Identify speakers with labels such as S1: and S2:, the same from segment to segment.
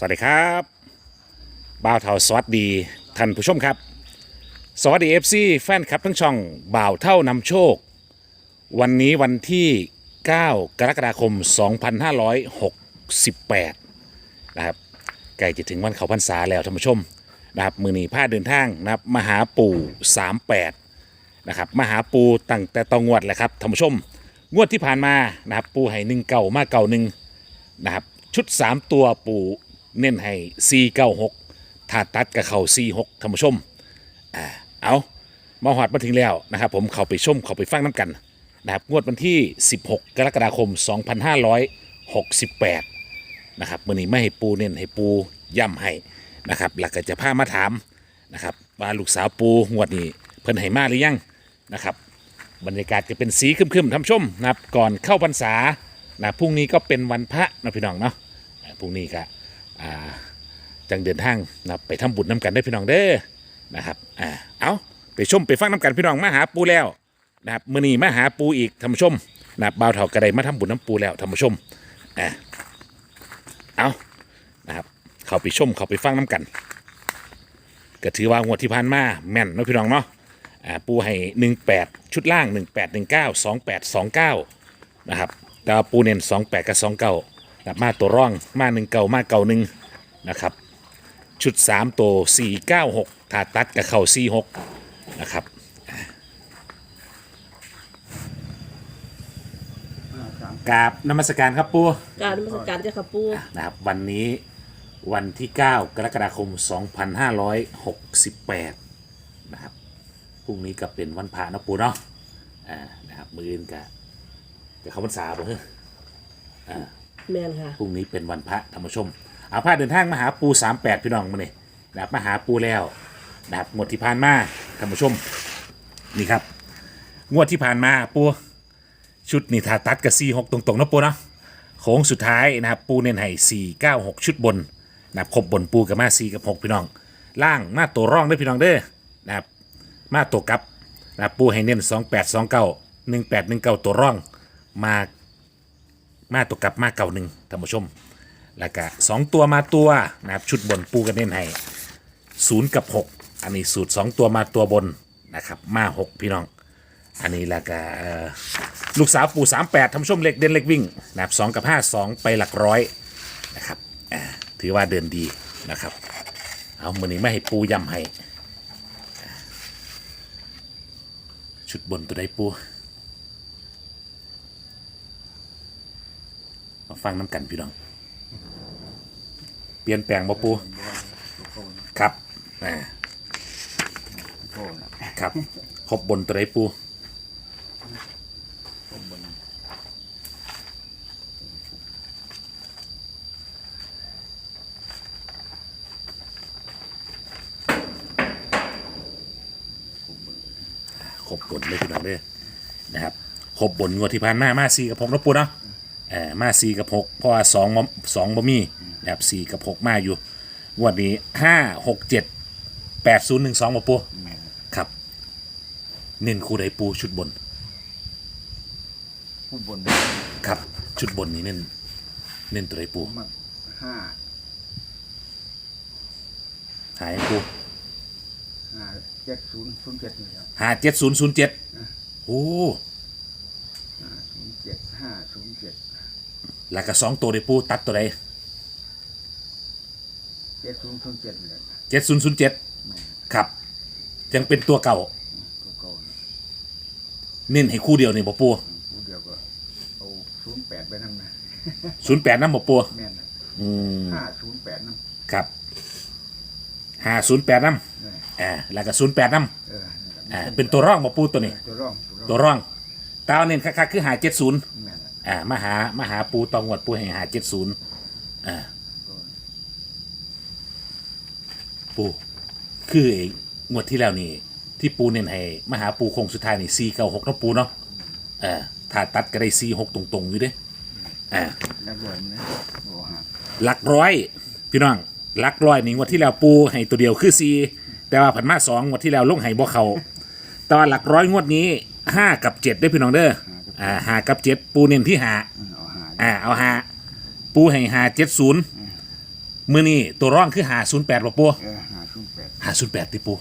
S1: สวัสดีครับบ่าวเท่าสวัสดีท่านผู้ชมครับ สวัสดีเอฟซีแฟนคลับทั้งช่องบ่าวเท่านำโชค วันนี้วันที่ 9 กรกฎาคม 2568 นะครับใกล้จะถึงวันเขาพรรษาแล้วท่านผู้ชมนะครับมือนีผ้าเดินทางนะครับมาหาปู่ 38 นะครับมาหาปูตั้งแต่ตองวดแหละครับท่านผู้ชม งวดที่ผ่านมานะครับปูให้หนึ่งเก่ามาเก่าหนึ่งนะครับชุด 3 ตัวปู เน้นให้ 4 9 6ถ้าตัดกับเขา4 6ท่านผู้ชมอ่าเอามาหอดมาถึงแล้วนะครับผมเข้าไปชมเข้าไปฟังน้ำกันนะครับงวดวันที่ 16 กรกฎาคม 2568นะครับมื่อนี้ไม่ให้ปูเน้นให้ปูย่ำให้นะครับหลักก็จะพามาถามนะครับว่าลูกสาวปูงวดนี้เพิ่นให้มาหรือยังนะครับบรรยากาศจะเป็นสีครึมๆท่านผู้ชมนะครับก่อนเข้าพรรษานะพรุ่งนี้ก็เป็นวันพระนะพี่น้องเนาะพรุ่งนี้ก็ อ่าจังเดินทางนะไปทำบุญน้ำกันได้พี่น้องเด้อนะครับอ่าเอาไปชมไปฟังน้ำกันพี่น้องมาหาปูแล้วนะครับมื่อนี้มาหาปูอีกท่าชมนะบ่าวเถากระไดมาทำบุญน้ำปูแล้วท่าชมอ่าเอานะครับเขาไปชมเขาไปฟังน้ำกันก็ถือว่างวดที่ผ่านมาแม่นนะพี่น้องเนาะอ่าปูให้18ชุดล่าง18 19 28 29นะครับแต่ปูเน้น28กับ29กั บมาตัวร่องมา1เก่ามาเก่าหนึ่งนะครับ ชุด3ตัว496ถ้าตัดกับเข่า46นะครับกราบนมัสการครับปู
S2: การนมัสการเจ้าค่ะปู
S1: นะครับวันนี้วันที่ 9 กรกฎาคม 2568 นะครับ พรุ่งนี้ก็เป็นวันพระนะปูเนาะ อ่า นะครับ มืออื่นกะจะเข้าพรรษาบ่เฮ้ย
S2: แม่นค่ะ
S1: พรุ่งนี้เป็นวันพระธรรมชมเอาพาเดินทางมาหาปู 38 พี่น้องมาเนี่ยนะครับมาหาปูแล้วนะครับงวดที่ผ่านมาธรรมชมนี่ครับ งวดที่ผ่านมาปูชุดนี่ทาตัดกับ4 6ตรงๆนะปูเนาะโค้งสุดท้ายนะครับปูเน้นให้4 9 6 ชุดบนนะครับครบบนปูกับมา4กับ 6 พี่น้อง ล่างมาตัวร่องด้วยพี่น้องเด้อนะครับมาตัวกลับนะครับปูให้เน้น 2 8 2 9 1 8 1 9 ตัวร่องมา มาตัวกลับมาเก่าหนึ่งท่านผู้ชม แล้วก็สองตัวมาตัวนะครับชุดบนปูกันเน้นให้ศูนย์กับ6อันนี้สูตร2ตัวมาตัวบนนะครับมา6พี่น้อง อันนี้แล้วก็ลูกสาวปู่38ท่านผู้ชมเล็กเด่นเล็กวิ่งนะครับ2กับ5 2ไปหลักร้อยนะครับถือว่าเดินดีนะครับ เอามือนี้ไม่ให้ปูย่ำให้ชุดบนตัวใดปู มาฟังน้ำกันพี่น้อง เปลี่ยนแปลงบ่ปูครับอ่าครับครบบนตัวใดปูครบบนเลยพี่น้องเด้นะครับครบบนงวดที่ผ่านมามาสี่กับหกนะปูเนาะ เออมาสี่กับหกเพราะว่าสองบ่สองบ่มีนะครับสี่กับหกมาอยู่งวดนี้ห้าหกเจ็ดแปดศูนย์หนึ่งสองมาปูครับ เน้นคู่ใดปูชุดบน
S3: ผู้บน
S1: ครับ ชุดบนนี้เน้นเน้นตัวใดปู
S3: มากห้า
S1: หายปู
S3: ห้าเจ็ดศูนย์ศูนย์เจ็ดนี่ครับ
S1: ห้าเจ็ดศูนย์ศูนย์เจ็ดโอ้
S3: ห้าศูนย์เจ็ดห้าศูนย์เจ็ด
S1: แล้วก็สองตัวใดปูตัดตัวใด
S3: เจ็ดศูนย์ศูนย์เจ็ดนี่แหละ
S1: เจ็ดศูนย์ศูนย์เจ็ดครับ ยังเป็นตัวเก่า
S3: ตัวเก่านะ
S1: เน้นให้คู่เดียวนี่บ่ปู
S3: ผู้เดียวก็เอาศูนย์แปดไปนั่นนะ
S1: ศูนย์แปดน้ำบ่ปู
S3: แม่นนะ
S1: อืม
S3: ห้าศูนย์แปดนั่น
S1: ครับห้าศูนย์แปดน้
S3: นี่ำ
S1: อ่าแล้วก็ศูนย์แปดน้
S3: เออนั่นแหละำ
S1: อ่าเป็นตัวร่องบ่ปูตัวนี้
S3: ตัวร่อง
S1: ตัวร่องตาวเน้นคักๆคือหาเจ็ดศูนย์
S3: แม่นนะ
S1: อ่ามาหามาหาปูตองวดปูให้หาเจ็ดศูนย์อ่า
S3: ก็
S1: ปูคือไอ้งวดที่แล้วนี่ ที่ปูเน้นให้มาหาปูโคงสุดท้ายนี่สี่เก้าหกนาะปูเนาะอ่าถ้าตัดก็ได้สี่หกตรงๆอยู่เด้อ่า
S3: แล้วรวยมันนะโอ้ฮะ
S1: หลักร้อย พี่น้องหลักร้อยนี่งวดที่แล้วปูให้ตัวเดียวคือสี่แต่ว่าผันมาสองงวดที่แล้วลงให้บ่เขาแต่ว่าหลักร้อยงวดนี้ห้ากับเจ็ดได้อพี่น้องเด้อ อ่าห้ากับเจ็ดปูเน้นที่หา
S3: เอาหา
S1: อ่าเอาหาปูให้หาเจ็ดศูนย์มือนี่ตัวร่องคือหาศูนย์แปดป่ะปู
S3: เออหาศูนย์แปด
S1: หาศูนย์แปดติปู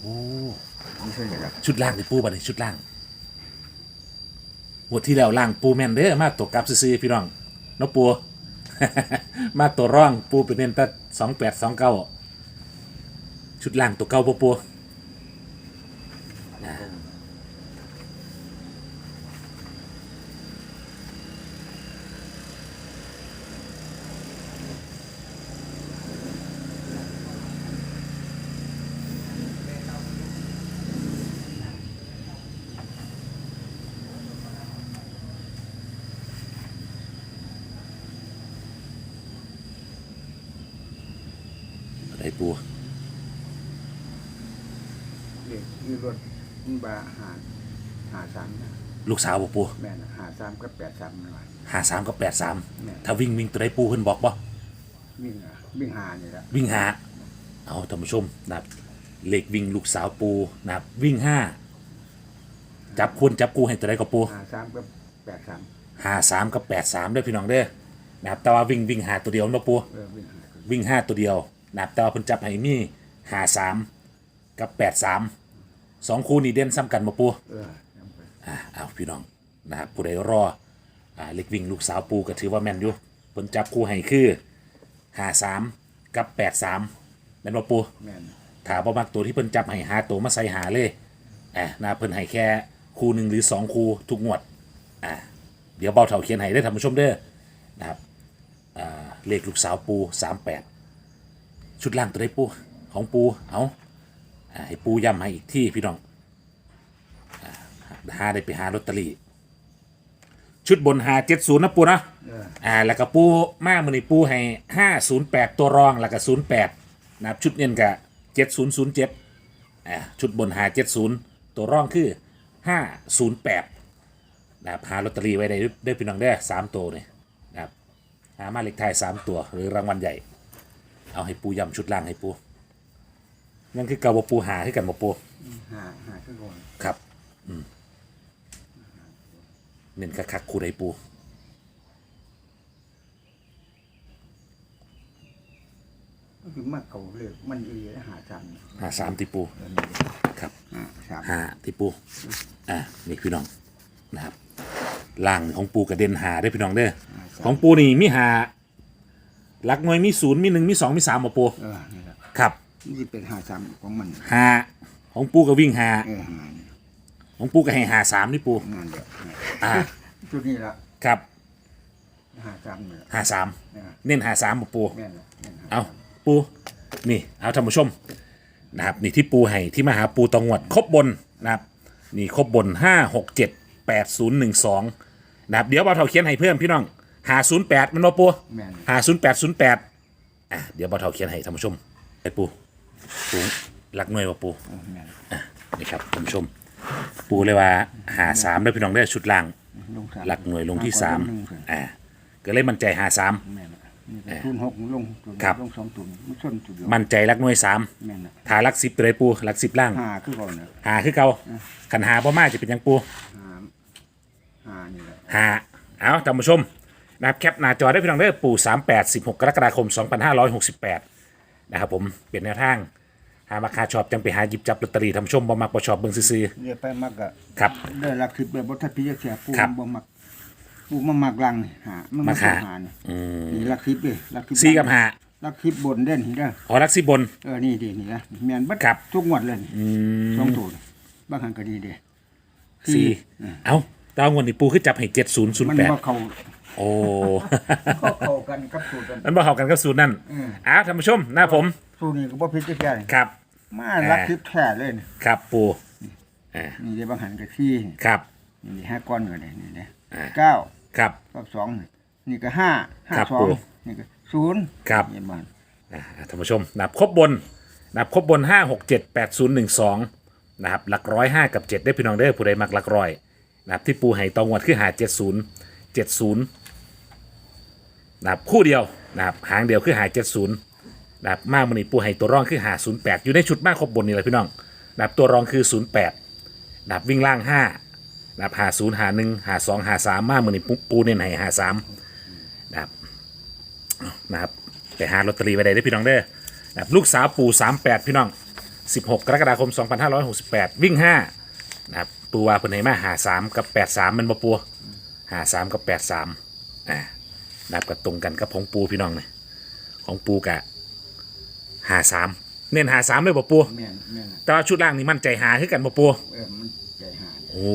S1: โอ้
S3: ไม่ใช่หรอก
S1: ชุดล่างติปูบัดนี้ชุดล่างหัวดที่แล้วล่างปูแมนเด้อมาตัวกลับซื้อๆพี่น้องเนาะปู มาตัวร่องปูเป็นเน้นแต่สองแปดสองเก้าชุดล่างตัวเก้าปูปู ปู
S3: เด็กมีรถมันบาหาหาสามนะ
S1: ลูกสาวปูปู
S3: แม่นหาสามกับแปดสามหน่อย
S1: หาสามกับแปดสาม
S3: แม่น
S1: ถ้าวิ่งวิ่งตัวใดปูเพิ่นบอกบ่
S3: วิ่งอะวิ่งหานี่แหละ
S1: วิ่งหาเอาท่านผู้ชมนะครับเลขวิ่งลูกสาวปูนะครับวิ่งห้าจับควรจับกูให้ตัวใดก็ปู
S3: หาสามกับแปดสาม
S1: หาสามกับแปดสามด้วยพี่น้องเด้อนะครับแต่ว่าวิ่งวิ่งหาตัวเดียวเนาะปู
S3: เออวิ่งหา
S1: วิ่งห้าตัวเดียว นะครับแต่ว่าเพิ่นจับให้มีหาสามกับแปดสามสองคู่นี้เด่นซ้ำกันมาปู
S3: เออจำไป
S1: อ่าเอาพี่น้องนะครับผู้ใดรออ่าเล็กวิ่งลูกสาวปูก็ถือว่าแม่นอยู่เพิ่นจับคู่ให้คือหาสามกับแปดสามแม่นบ่ปู
S3: แม่น
S1: ถามว่ามักตัวที่เพิ่นจับให้หาตัวมาใส่หาเลยอ่านะเพิ่นให้แค่คู่หนึ่งหรือสองคู่ทุกงวด อ่าเดี๋ยวเบาเถาเขียนให้ได้อท่านผู้ชมเด้อนะครับ อ่า เลขลูกสาวปูสามแปด ชุดล่างตัวได้ปูของปูเอาอ่าให้ปูย้ำให้อีกที่พี่น้องอ่าหาได้ไปหาลอตเตอรี่ชุดบนหาเจ็ดศูนย์นะปูนะ
S3: เออ
S1: อ่าแล้วก็ปูมากมือนี่ปูให้ห้าศูนย์แปดตัวรองแล้วก็ศูนย์แปดนะครับชุดเน้นกับเจ็ดศูนย์ศูนย์เจ็ดอ่าชุดบนหาเจ็ดศูนย์ตัวรองคือห้าศูนย์แปดนะครับหาลอตเตอรี่ไว้ได้ได้พี่น้องได้อสามตัวเนี่ยนะครับหามาเลขท้ายสามตัวหรือรางวัลใหญ่ เอาให้ปูย้ำชุดล่างให้ปูนั่นคือเกาบปูหาให้กันบ่ปู
S3: หาหาขึ้นก่อน
S1: ครับ อืมเน้นคักๆคู่ใดปู
S3: ก็คือมากเขาเลยมันอีหหาสาม
S1: หาสามติปู
S3: เออนี่
S1: ครับ
S3: หาสาม
S1: หาที่ปูอ่านี่พี่น้องนะครับล่างของปูกระเด็นหาได้อพี่น้องเด้อของปูนี่มีหา หลักหน่วยมีศูนย์มีหนึ่งมีสองมีสามมาปู
S3: เออนี่แหละ
S1: ครับ
S3: นี่สิเป็นหาสามของมัน
S1: หาของปูก็วิ่งหา
S3: เออหานี่
S1: ของปูก็ให้หาสามนี่ปู
S3: นั่นเดียว
S1: อ่า
S3: จุดนี้ละ
S1: ครับ
S3: หาสามเนี่ย
S1: หาสาม
S3: เออ
S1: เน้นหาสามมาปู
S3: แม่นละแม่นห
S1: เอาปูนี่ เอาท่านผู้ชมนะครับนี่ที่ปูให้ที่มาหาปูตองวดครบบนนะครับนี่ครบบนห้าหกเจ็ดแปดศูนย์หนึ่งสองนะครับเดี๋ยวเราเท่าเขียนให้เพิ่มพี่น้อง หาศูนย์แปดมันมาปู
S3: แม่น
S1: หาศูนย์แปดศูนย์แปดอะเดี๋ยวบ่าวเท่าเขียนให้ท่านผู้ชมไอ้ปูปูรักหน่วยว่าปู
S3: เออแม่น
S1: นี่ครับท่านผู้ชม ปูเลยว่าหาสามได้พี่น้องได้อชุดล่าง
S3: ลงสาม
S1: หลักหน่วยลงที่สาม
S3: หนึ่งเพิ่น
S1: อ่าก็เลยมั่นใจหาสาม
S3: แม่นละนี่ก็ทุนหกลงทุน
S1: ครับ
S3: ลงสองตุนมันชนจุดเดียว
S1: มั่นใจรักหน่วยสาม
S3: แม่นละ
S1: ถ้ารักสิบตัวใดปูรักสิบล่าง
S3: หาคือก่อนนะ
S1: หาคือเก่าขันหาพ่อมาจะเป็นหยังปู
S3: หาหานี่แหละ
S1: หาเอาท่านผู้ชม นะครับแคปหน้าจอได้พี่น้องได้อปู่สามแปดสิบหกกรกฎาคมสองพันห้าร้อยหกสิบแปดนะครับผมเปลี่ยนแนวทาง หามาคาชอบจังไปหาหยิบจับลอตเตอรี่ท่านผู้ชมบ่มักบ่ชอบเบิ่งซื่อ
S3: เนี่ยไปมักกะ
S1: ๆครับ
S3: ได้รักคิดแบบบ่ทัดพิจารณาปู
S1: ครับ
S3: บ่มักปูมามักลังนี่หามัน
S1: มักหา
S3: หานี่
S1: อืม
S3: นี่รักคิดเด้รักคิด
S1: สี่กับหา
S3: รักคิดบนเด่นนี่เด้อ
S1: ขอรักสิบน
S3: เออนี่ดินี่นะแม่นเบัด
S1: ครับ
S3: ทุกงวดเลยนี่
S1: อืม
S3: สองตัวนี่บางครั้งก็ดีเด้
S1: สี่
S3: เออ
S1: เอาตอนวันนี้ปูขึ้นจับให้เจ็ดศูนย์ศูน
S3: มั
S1: ย์
S3: น
S1: แปด
S3: บ่เข้า
S1: โอ้
S3: เข้าเข้ากันกับสูตรกัน
S1: มันบ่เข้ากันกับศูนย์นั่น
S3: อืม
S1: อ้าวท่านผู้ชมหน้าผม
S3: สูตรนี้ก็บ่ผิดจักอย่าง
S1: ครับ
S3: มารักคิดแท้เลยนี่
S1: ครับปูอ่า
S3: นี่ได้บางหันก็สี่
S1: ครับ
S3: นี่ห้าก้อนก็ได้นี่เด้
S1: อ่า
S3: เก้า
S1: ครับ
S3: กับสองนี่นี่ก็ห้าห้า
S1: ครับ
S3: สอง
S1: ปู่
S3: นี่ก็ศูนย์
S1: ครับ
S3: นี่มัน
S1: อ่าท่านผู้ชมนับครบบนนับครบบนห้าหกเจ็ดแปดศูนย์หนึ่งสองนะครับหลักร้อยห้ากับเจ็ดได้พี่น้องได้อผู้ใดมักหลักร้อยนะครับที่ปูให้ตองวดคือหาเจ็ดศูนย์เจ็ดศูนย์ นะครับคู่เดียวนะครับหางเดียวคือหาเจ็ดศูนย์นะครับมากมันนี่ปูให้ตัวรองคือหาศูนย์แปดอยู่ในชุดมากครบบนนี่แหละพี่น้องนะครับตัวรองคือศูนย์แปดนะครับวิ่งล่างห้านะครับหาศูนย์หาหนึ่งหาสองหาสามมากมันนี่ปูเน้นให้หาสามนะครับนะครับไปหาลอตเตอรี่ไว้ได้เด้อพี่น้องเด้อนะครับลูกสาวปู่38พี่น้อง16กกรกฎาคม2568วิ่ง5นะครับปูว่าเพิ่นให้มาหา3กับ83มันบ่ปูหา3กับ83อ่า นะครับก็ตรงกันกับของปูพี่น้องนี่ของปูกะหา3เน้นหา3เลยบ่ปู
S3: แม่นแม่นน่ะ
S1: แต่ว่าชุดล่างนี่มั่นใจหาคือกันบ่ปู
S3: เออมันใจหาย
S1: โอ้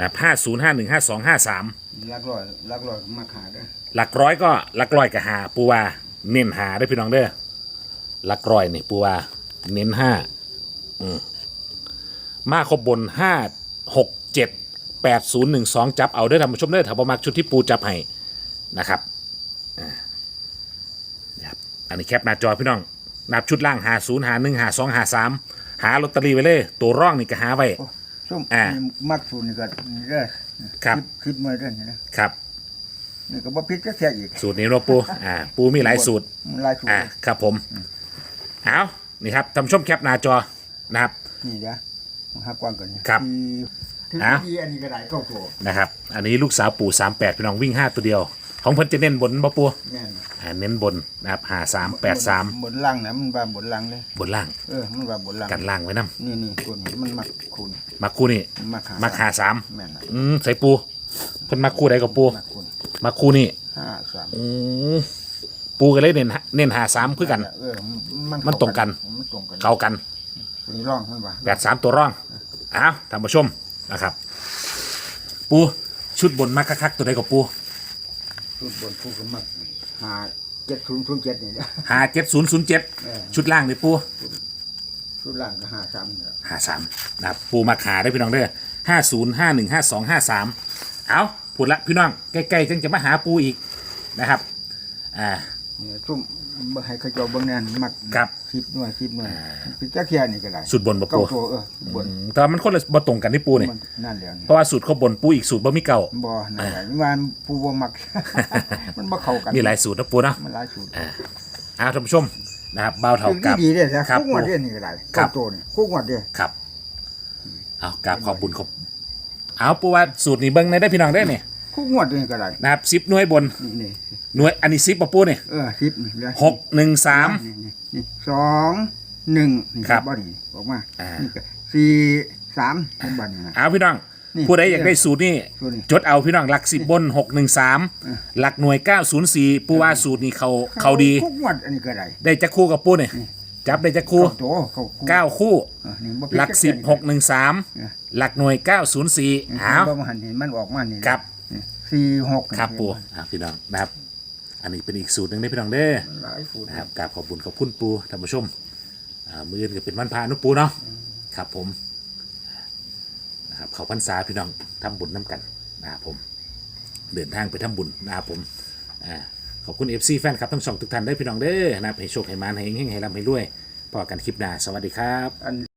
S1: นะครับ50 51 52 53
S3: ลักลอยลักลอยมาขาเด้อ
S1: หลักร้อยก็หลักร้อยกับหาปูว่า เน้นหาได้อพี่น้องเด้อหลักร้อยนี่ปูว่า เน้นห้าอืมมาครบบนห้าหกเจ็ดแปดศูนย์หนึ่งสองจับเอาเด้อท่านผู้ชมเด้อถ้าบ่มักชุดที่ปูจับให้ นะครับอ่านะครับอันนี้แคปหน้าจอพี่น้องนับชุดล่างหาศูนย์หาหนึ่งหาสองหาสามหาลอตเตอรี่ไว้เลย ตัวร่องนี่ก็หาไว้
S3: โอ้ซุ่ม
S1: อ่า
S3: นี่มักสูนนี่ก็นี่เด้อ
S1: ครับ
S3: ดคิดมาเด้อนี่นะครับ นี่ก็บ่ผิดจักแค่อีก
S1: สูตรนี้เนาะปูอ่าปูมีหลายสูตร
S3: มันหลายสูตร
S1: อ่าครับผมเอานี่ครับท่านผู้ชมแคปหน้าจอนะครับ
S3: นี่เด้อมาหากว้างก่อนนี่
S1: ครับ
S3: ที่ถึง
S1: อะ
S3: ที่อันนี้ก็ได้เก้าตัว
S1: นะครับ อันนี้ลูกสาวปู่38พี่น้องวิ่ง 5 ตัวเดียว ของเพิ่นจะเน้นบนบ่ปู
S3: แม่นน่ะ
S1: อ่าเน้นบนนะครับ5 3 8 3
S3: บนล่างนะมันว่าบนล่างเลย
S1: บนล่าง
S3: เออ มันว่าบนล่าง
S1: กันล่างไว้นํ
S3: นี่นี่ตัวนี้มันมักคูณ
S1: มาคู่นี่
S3: มันมักหา
S1: มาหาสาม
S3: แม่นน่ะ
S1: อืมใส่ปูเพิ่นมาคู่ใดกับปู
S3: มักคูณ
S1: มาคู่นี่
S3: ห้าสาม
S1: อืมปูก็เลยเน้นหาเน้นหาสามคือกัน
S3: เออมัน
S1: มันตรงกัน
S3: มันตรงกัน
S1: เข้ากัน
S3: ตัวนี้ร่องมันว่า
S1: แปดสามตัวร่องอ้าวท่านผู้ชมนะครับ ปูชุดบนมาคักๆตัวใดกับปู
S3: ชุดบนผู้ก็มักหาเจ็ดศูนย์ศูนย์เจ็ดนี่เด้อ
S1: หาเจ็ดศูนย์ศูนย์เจ็ด
S3: เออ
S1: ชุดล่างนี่ปู
S3: ชุดล่างก็หาสามนี่แหละ
S1: ห้าสามนะครับปูมาขาได้พี่น้องเด้อห้าศูนย์ห้าหนึ่งห้าสองห้าสามเอาพูดละพี่น้องใกล้ๆจังจะมาหาปูอีกนะครับอ่า
S3: เนี่ยซุ่ม บ่ให้เขาเจ้าเบิ่งแน่นมัก
S1: ครับ
S3: สิบหน่วยสิบหน่วยพิจักเทียนี่ก็ได้
S1: สูตรบนบ่
S3: เก้า
S1: ปู
S3: ตัวเออบน
S1: อืมแต่ว่ามันคนละบ่ตรงกันที่ปูนี่
S3: มันนั่นแหละนี่
S1: เพราะว่าสูตรเขาบนปูอีกสูตรบ่มีเก่า
S3: บ่นั่นแหละนี่มันผู้บ่มัก มันบ่เข้ากัน
S1: มีหลายสูตรนะปูเนาะ
S3: มันหลายสูตร
S1: เอาท่านผู้ชมนะครับเบาวเท่า
S3: ถึง
S1: กับ
S3: ดีๆเด้อ
S1: ครับ
S3: คุกงวดเด้อนี่ก็ได้
S1: ครั
S3: เก้า
S1: บ
S3: ตัวนี่คุกงวดเด้อ
S1: ครับเอากราบขอบบุญขอบเอาปูว่าสูตรนี้เบิ่งในได้พี่น้องได้อนี่
S3: คุกงวดนี่ก็ได้
S1: นะครับสิบหน่วยบน
S3: นี่นี่
S1: หน่วยอันนี้สิบปะปูนี่
S3: เออสิบนี่เด้อ
S1: หกหนึ่งสาม
S3: นี่นี่นี่สองหนึ่งนี่
S1: ครับ
S3: บ่นี่ออกมา
S1: อ่า
S3: นี่ก็สี่สามผมบัดนี่นะ
S1: เอาพี่น้อง
S3: นี่
S1: ผู้ใดอยากได้สูตรนี่
S3: สูตรนี่
S1: จดเอาพี่น้องหลักสิบบนหกหนึ่งสามหลักหน่วยเก้าศูนย์สี่ปูว่าสูตรนี้เขาเขาดี
S3: คุกงวดอันนี้ก็ได้
S1: ได้จักคู่กับปูนี่จับได้จักคู่
S3: เก้าตัวเขาคุก
S1: เก้าคู่
S3: เออนี่บ่ผิด
S1: หลักสิบหกหนึ่งสามหลักหน่วยเก้าศูนย์สี่
S3: นี่
S1: เอา
S3: บ่มาหันนี่มันออกมานี่
S1: ครับ
S3: นี่ สี่หก
S1: ครับปูอะพี่น้องนะครับ อันนี้เป็นอีกสูตรหนึ่งได้อพี่น้องเด้อ
S3: หลายสูตร
S1: นะครับกราบขอบบุญขอบคุณปูท่านผู้ชมอ่ามืออื่นก็เป็นวันพานุปูเนาะครับผมนะครับเขาพรรษาพี่น้องทำบุญน้ำกันนะครับผมเดินทางไปทำบุญนะครับผมอ่าขอบคุณเอฟซีแฟนครับทั้งสองทุกท่านได้อพี่น้องเด้อนะครับให้โชคให้มานให้เฮงๆให้ร่ำให้รวยพอกันคลิปหน้าสวัสดีครับ
S3: อัน